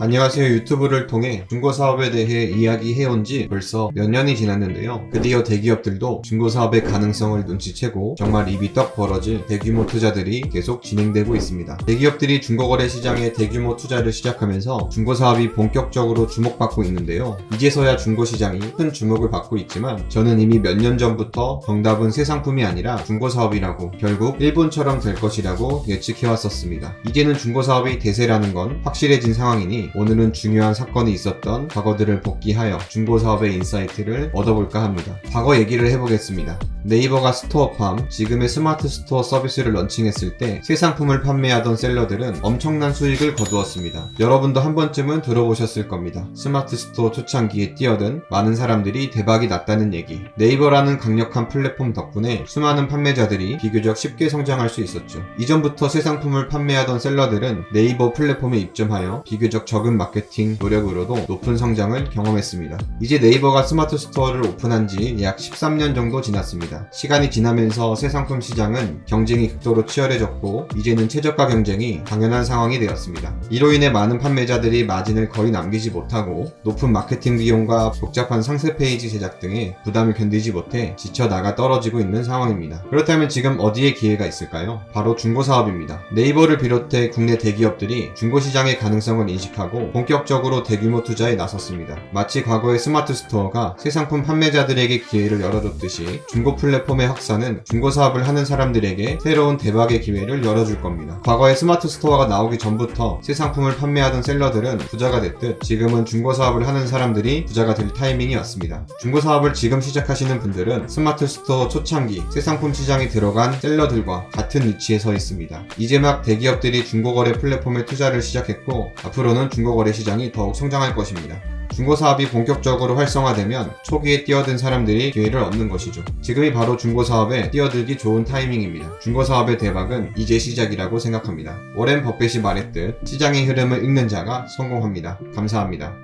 안녕하세요. 유튜브를 통해 중고사업에 대해 이야기해온 지 벌써 몇 년이 지났는데요. 드디어 대기업들도 중고사업의 가능성을 눈치채고 정말 입이 떡 벌어질 대규모 투자들이 계속 진행되고 있습니다. 대기업들이 중고거래 시장에 대규모 투자를 시작하면서 중고사업이 본격적으로 주목받고 있는데요. 이제서야 중고시장이 큰 주목을 받고 있지만 저는 이미 몇 년 전부터 정답은 새 상품이 아니라 중고사업이라고 결국 일본처럼 될 것이라고 예측해왔었습니다. 이제는 중고사업이 대세라는 건 확실해진 상황이니 오늘은 중요한 사건이 있었던 과거들을 복귀하여 중고 사업의 인사이트를 얻어볼까 합니다. 과거 얘기를 해보겠습니다. 네이버가 스토어팜, 지금의 스마트 스토어 서비스를 런칭했을 때 새 상품을 판매하던 셀러들은 엄청난 수익을 거두었습니다. 여러분도 한 번쯤은 들어보셨을 겁니다. 스마트 스토어 초창기에 뛰어든 많은 사람들이 대박이 났다는 얘기. 네이버라는 강력한 플랫폼 덕분에 수많은 판매자들이 비교적 쉽게 성장할 수 있었죠. 이전부터 새 상품을 판매하던 셀러들은 네이버 플랫폼에 입점하여 비교적 적은 마케팅 노력으로도 높은 성장을 경험했습니다. 이제 네이버가 스마트 스토어를 오픈한 지 약 13년 정도 지났습니다. 시간이 지나면서 새 상품 시장은 경쟁이 극도로 치열해졌고 이제는 최저가 경쟁이 당연한 상황이 되었습니다. 이로 인해 많은 판매자들이 마진을 거의 남기지 못하고 높은 마케팅 비용과 복잡한 상세 페이지 제작 등의 부담을 견디지 못해 지쳐 나가 떨어지고 있는 상황입니다. 그렇다면 지금 어디에 기회가 있을까요? 바로 중고 사업입니다. 네이버를 비롯해 국내 대기업들이 중고 시장의 가능성을 인식하고 본격적으로 대규모 투자에 나섰습니다. 마치 과거의 스마트 스토어가 새 상품 판매자들에게 기회를 열어줬듯이 중고 플랫폼의 확산은 중고 사업을 하는 사람들에게 새로운 대박의 기회를 열어줄 겁니다. 과거에 스마트 스토어가 나오기 전부터 새 상품을 판매하던 셀러들은 부자가 됐듯 지금은 중고 사업을 하는 사람들이 부자가 될 타이밍이 왔습니다. 중고 사업을 지금 시작하시는 분들은 스마트 스토어 초창기 새 상품 시장에 들어간 셀러들과 같은 위치에 서 있습니다. 이제 막 대기업들이 중고거래 플랫폼에 투자를 시작했고 앞으로는 중고거래 시장이 더욱 성장할 것입니다. 중고 사업이 본격적으로 활성화되면 초기에 뛰어든 사람들이 기회를 얻는 것이죠. 지금이 바로 중고 사업에 뛰어들기 좋은 타이밍입니다. 중고 사업의 대박은 이제 시작이라고 생각합니다. 오렌 버핏이 말했듯 시장의 흐름을 읽는 자가 성공합니다. 감사합니다.